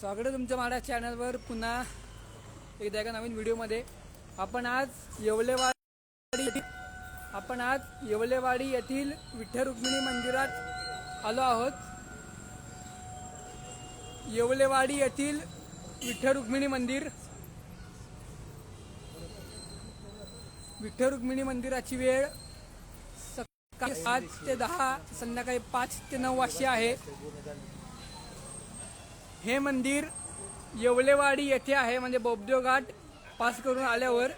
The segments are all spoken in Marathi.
स्वागत तुमच्या माझ्या चॅनलवर पुन्हा एकदा एका नवीन व्हिडिओमध्ये आपण आज येवलेवाडी आपण आज येवलेवाडी येथील विठ्ठल रुक्मिणी मंदिरात आलो आहोत. येवलेवाडी येथील विठ्ठल रुक्मिणी मंदिर. विठ्ठल रुक्मिणी मंदिराची वेळ सकाळी सात ते दहा संध्याकाळी पाच ते नऊ वाजता आहे. हे मंदिर येवलेवाडी येथे आहे म्हणजे बोबदेव घाट पास करून आल्यावर.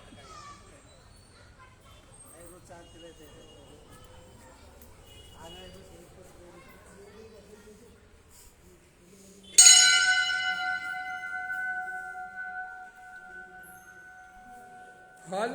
हॉल.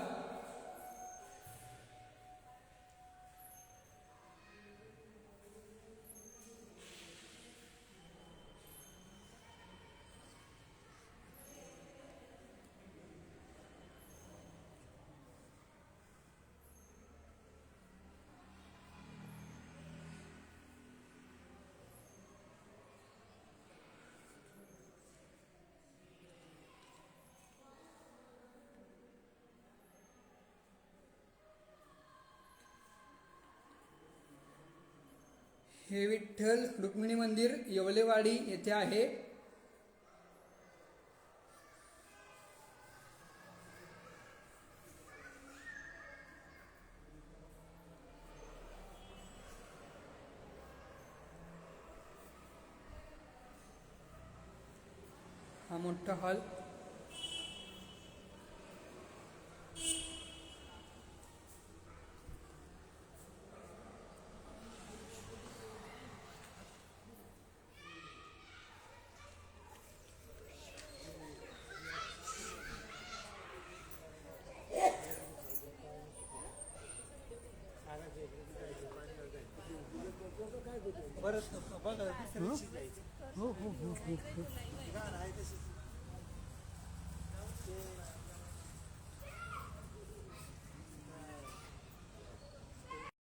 हे विठ्ठल रुक्मिणी मंदिर येवलेवाडी येथे आहे. हा मोठा हॉल. परत बघा दुसऱ्या दिवशी हो, जायचं हो हो हो हो, हो. गाणं आहे तशीच. ते